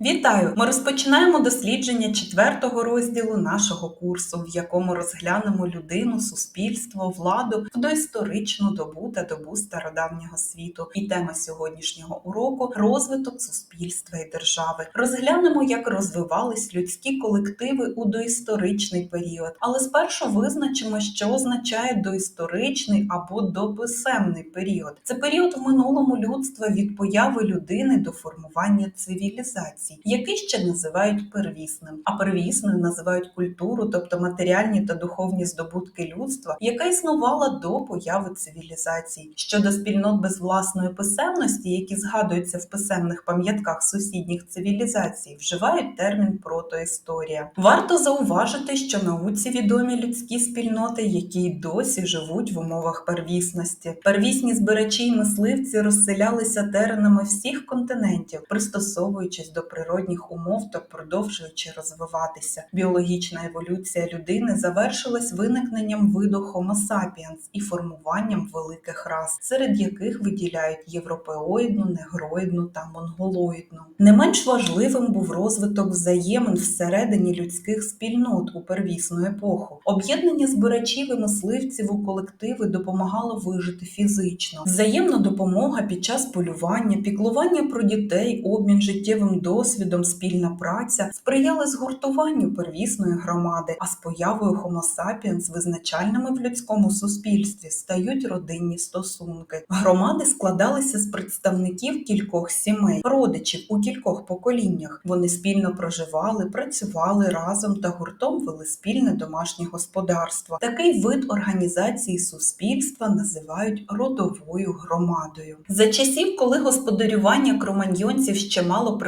Вітаю! Ми розпочинаємо дослідження четвертого розділу нашого курсу, в якому розглянемо людину, суспільство, владу в доісторичну добу та добу стародавнього світу. І тема сьогоднішнього уроку розвиток суспільства і держави. Розглянемо, як розвивались людські колективи у доісторичний період, але спершу визначимо, що означає доісторичний або дописемний період. Це період в минулому людства від появи людини до формування цивілізації який ще називають первісним, а первісною називають культуру, тобто матеріальні та духовні здобутки людства, яка існувала до появи цивілізації. Щодо спільнот без власної писемності, які згадуються в писемних пам'ятках сусідніх цивілізацій, вживають термін протоісторія. Варто зауважити, що науці відомі людські спільноти, які й досі живуть в умовах первісності. Первісні збирачі й мисливці розселялися теренами всіх континентів, пристосовуючись до природних умов та продовжуючи розвиватися. Біологічна еволюція людини завершилась виникненням виду Homo sapiens і формуванням великих рас, серед яких виділяють європеоїдну, негроїдну та монголоїдну. Не менш важливим був розвиток взаємин всередині людських спільнот у первісну епоху. Об'єднання збирачів і мисливців у колективи допомагало вижити фізично. Взаємна допомога під час полювання, піклування про дітей, обмін життєвим досвідом, спільна праця сприяли згуртуванню первісної громади, а з появою Homo sapiens визначальними в людському суспільстві стають родинні стосунки. Громади складалися з представників кількох сімей, родичів у кількох поколіннях. Вони спільно проживали, працювали разом та гуртом вели спільне домашнє господарство. Такий вид організації суспільства називають родовою громадою. За часів, коли господарювання кроманьйонців ще мало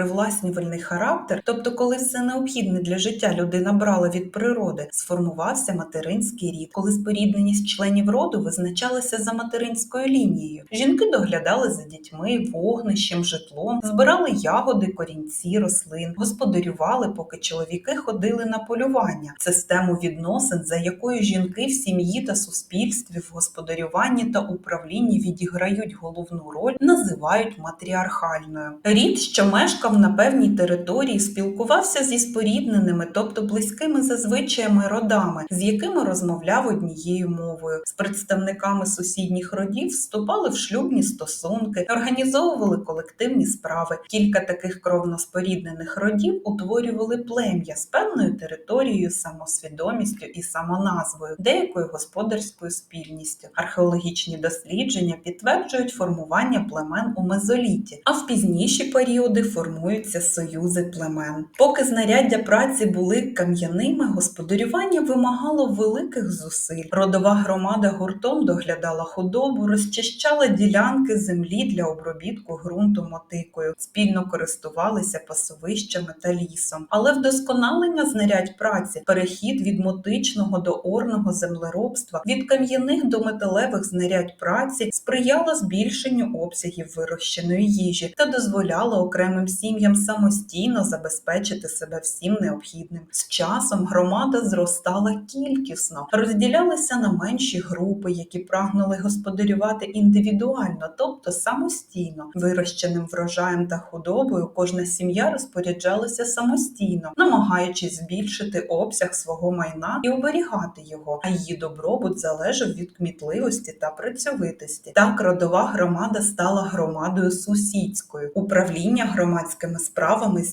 привласнювальний характер, тобто коли все необхідне для життя людина брала від природи, сформувався материнський рід, коли спорідненість членів роду визначалася за материнською лінією. Жінки доглядали за дітьми, вогнищем, житлом, збирали ягоди, корінці, рослин, господарювали, поки чоловіки ходили на полювання, систему відносин, за якою жінки в сім'ї та суспільстві в господарюванні та управлінні відіграють головну роль, називають матріархальною. Рід, що мешкав на певній території, спілкувався зі спорідненими, тобто близькими за звичаями родами, з якими розмовляв однією мовою. З представниками сусідніх родів вступали в шлюбні стосунки, організовували колективні справи. Кілька таких кровно споріднених родів утворювали плем'я з певною територією, самосвідомістю і самоназвою, деякою господарською спільністю. Археологічні дослідження підтверджують формування племен у мезоліті, а в пізніші періоди формуються союзи племен. Поки знаряддя праці були кам'яними, господарювання вимагало великих зусиль. Родова громада гуртом доглядала худобу, розчищала ділянки землі для обробітку ґрунту мотикою, спільно користувалися пасовищами та лісом. Але вдосконалення знарядь праці, перехід від мотичного до орного землеробства, від кам'яних до металевих знарядь праці сприяло збільшенню обсягів вирощеної їжі та дозволяло окремим сім'ям самостійно забезпечити себе всім необхідним. З часом громада зростала кількісно, розділялися на менші групи, які прагнули господарювати індивідуально, тобто самостійно. Вирощеним врожаєм та худобою кожна сім'я розпоряджалася самостійно, намагаючись збільшити обсяг свого майна і оберігати його, а її добробут залежав від кмітливості та працьовитості. Так родова громада стала громадою сусідською. Управління громадськими справами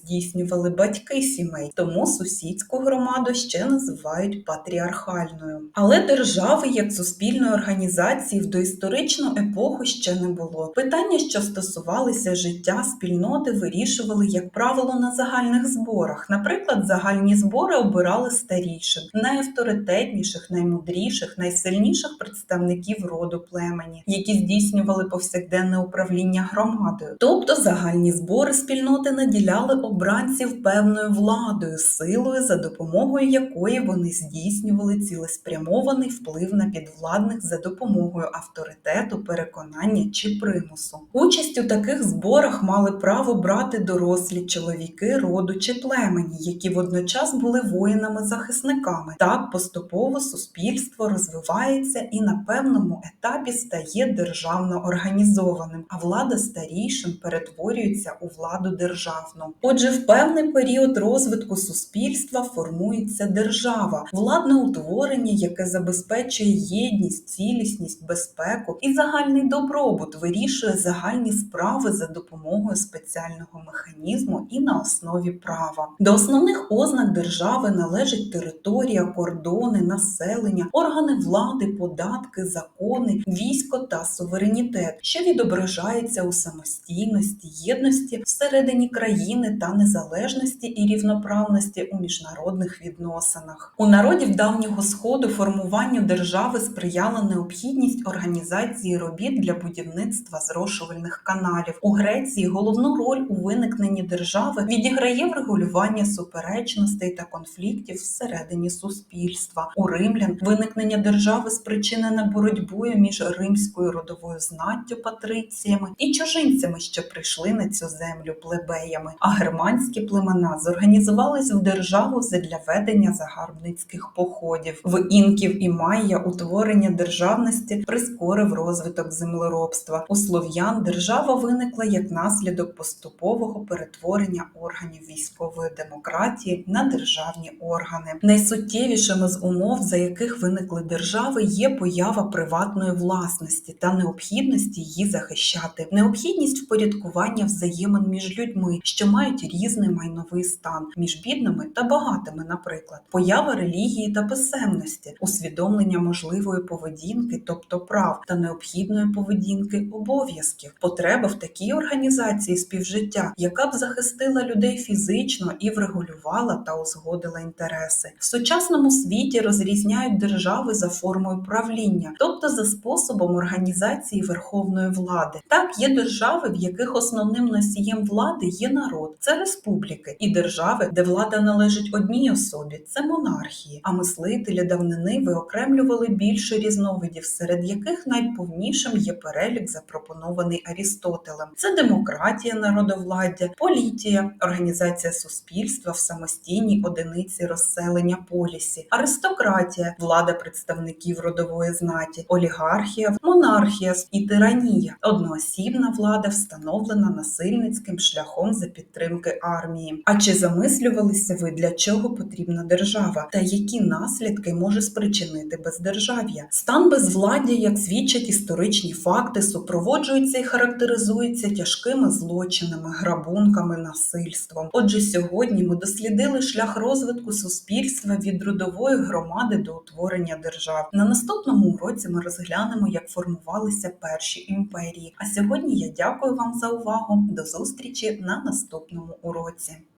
здійснювали батьки сімей, тому сусідську громаду ще називають патріархальною. Але держави як суспільної організації в доісторичну епоху ще не було. Питання, що стосувалися життя спільноти, вирішували, як правило, на загальних зборах. Наприклад, загальні збори обирали старіших, найавторитетніших, наймудріших, найсильніших представників роду племені, які здійснювали повсякденне управління громадою. Тобто загальні збори спільноти наділяли обранців певною владою, силою, за допомогою якої вони здійснювали цілеспрямований вплив на підвладних за допомогою авторитету, переконання чи примусу. Участь у таких зборах мали право брати дорослі чоловіки роду чи племені, які водночас були воїнами-захисниками. Так поступово суспільство розвивається і на певному етапі стає державно організованим, а влада старішин перетворюється у владу держави. Державну. Отже, в певний період розвитку суспільства формується держава, владне утворення, яке забезпечує єдність, цілісність, безпеку і загальний добробут, вирішує загальні справи за допомогою спеціального механізму і на основі права. До основних ознак держави належать територія, кордони, населення, органи влади, податки, закони, військо та суверенітет, що відображається у самостійності, єдності всередині країни та незалежності і рівноправності у міжнародних відносинах. У народів давнього сходу формуванню держави сприяла необхідність організації робіт для будівництва зрошувальних каналів. У Греції головну роль у виникненні держави відіграє врегулювання суперечностей та конфліктів всередині суспільства. У римлян виникнення держави спричинене боротьбою між римською родовою знаттю патриціями і чужинцями, що прийшли на цю землю плебеями. А германські племена зорганізувались в державу задля ведення загарбницьких походів. В інків і майя утворення державності прискорив розвиток землеробства. У слов'ян держава виникла як наслідок поступового перетворення органів військової демократії на державні органи. Найсуттєвішими з умов, за яких виникли держави, є поява приватної власності та необхідності її захищати, необхідність впорядкування взаємин між людьми, що мають різний майновий стан, між бідними та багатими, наприклад, поява релігії та писемності, усвідомлення можливої поведінки, тобто прав та необхідної поведінки обов'язків, потреба в такій організації співжиття, яка б захистила людей фізично і врегулювала та узгодила інтереси. В сучасному світі розрізняють держави за формою правління, тобто за способом організації верховної влади. Так, є держави, в яких основним носієм влади є народ, це республіки, і держави, де влада належить одній особі, це монархії. А мислителі давнини виокремлювали більше різновидів, серед яких найповнішим є перелік, запропонований Арістотелем. Це демократія народовладдя, політія, організація суспільства в самостійній одиниці розселення полісі, аристократія, влада представників родової знаті, олігархія, монархія і тиранія, одноосібна влада, встановлена насильницьким шляхом за підтримки армії. А чи замислювалися ви, для чого потрібна держава та які наслідки може спричинити бездержав'я? Стан безвладдя, як свідчать історичні факти, супроводжується і характеризується тяжкими злочинами, грабунками, насильством. Отже, сьогодні ми дослідили шлях розвитку суспільства від родової громади до утворення держав. На наступному уроці ми розглянемо, як формувалися перші імперії. А сьогодні я дякую вам за увагу. До зустрічі на наступному уроці.